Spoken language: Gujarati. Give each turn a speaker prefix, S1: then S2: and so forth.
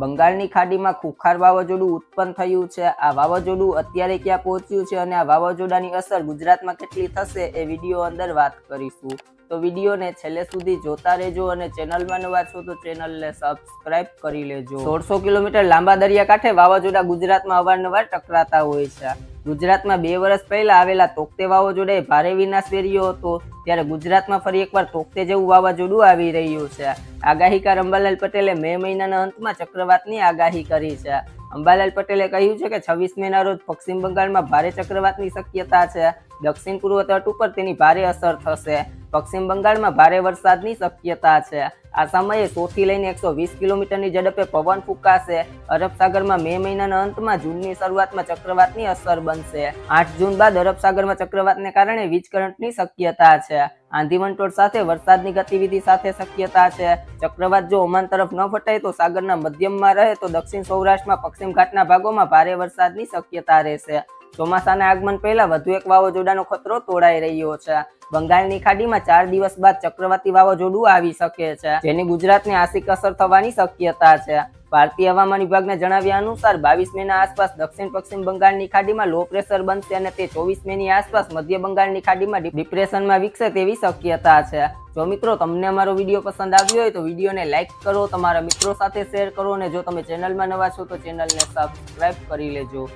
S1: બંગાળની ખાડીમાં ખુખાર વાવાઝોડું ઉત્પન્ન થયું છે. આ વાવાઝોડું અત્યારે ક્યાં પહોંચ્યું છે અને આ વાવાઝોડાની અસર ગુજરાતમાં કેટલી થશે એ વીડિયો અંદર વાત કરીશું. તો વિડીયોને છેલ્લે સુધી જોતા રહેજો અને ચેનલમાં નવા છો તો ચેનલને સબસ્ક્રાઇબ કરી લેજો. સોળસો કિલોમીટર લાંબા દરિયાકાંઠે વાવાઝોડા ગુજરાતમાં અવારનવાર ટકરાતા હોય છે. ગુજરાતમાં બે વર્ષ પહેલા આવેલા તોકતે વાવાઝોડાએ ભારે વિનાશ વેર્યો હતો. ત્યારે ગુજરાતમાં ફરી એકવાર તોકતે જેવું વાવાઝોડું આવી રહ્યું છે. આગાહીકાર અંબાલાલ પટેલે મે મહિનાના અંતમાં ચક્રવાતની આગાહી કરી છે. અંબાલાલ પટેલે કહ્યું છે કે છવ્વીસ મેના રોજ પશ્ચિમ બંગાળમાં ભારે ચક્રવાતની શક્યતા છે. દક્ષિણ પૂર્વ તટ ઉપર તેની ભારે અસર થશે. પશ્ચિમ બંગાળમાં ભારે વરસાદની શક્યતા છે. આ સમયે સોથી લઈને એકસો વીસ કિલોમીટરની ઝડપે પવન ફૂંકાશે. અરબ સાગરમાં મે મહિનાના અંતમાં જૂનની શરૂઆતમાં ચક્રવાતની અસર બનશે. આઠ જૂન બાદ અરબ સાગરમાં ચક્રવાતને કારણે વીજ કરંટની શક્યતા છે. આંધી વંટોળ સાથે વરસાદની ગતિવિધિ સાથે શક્યતા છે. ચક્રવાત જો ઓમાન તરફ ન ફટાય તો સાગરના મધ્યમમાં રહે તો દક્ષિણ સૌરાષ્ટ્રમાં પશ્ચિમ ઘાટના ભાગોમાં ભારે વરસાદની શક્યતા રહેશે. ચોમાસાના આગમન પહેલા વધુ એક વાવાઝોડાનો ખતરો તોડાઈ રહ્યો છે. બંગાળની ખાડીમાં ચાર દિવસ બાદ ચક્રવાતી વાવાઝોડું આવી શકે છે, જેની ગુજરાતને આંશિક અસર થવાની શક્યતા છે. ભારતીય હવામાન વિભાગના જણાવ્યા અનુસાર બાવીસ મેના આસપાસ દક્ષિણ પશ્ચિમ બંગાળની ખાડીમાં લો પ્રેશર બનશે અને તે ચોવીસ મેની આસપાસ મધ્ય બંગાળની ખાડીમાં ડિપ્રેશનમાં વિકસે તેવી શક્યતા છે. જો મિત્રો તમને અમારો વીડિયો પસંદ આવ્યો હોય તો વિડીયોને લાઇક કરો, તમારા મિત્રો સાથે શેર કરો અને જો તમે ચેનલમાં નવા છો તો ચેનલને સબસ્ક્રાઇબ કરી લેજો.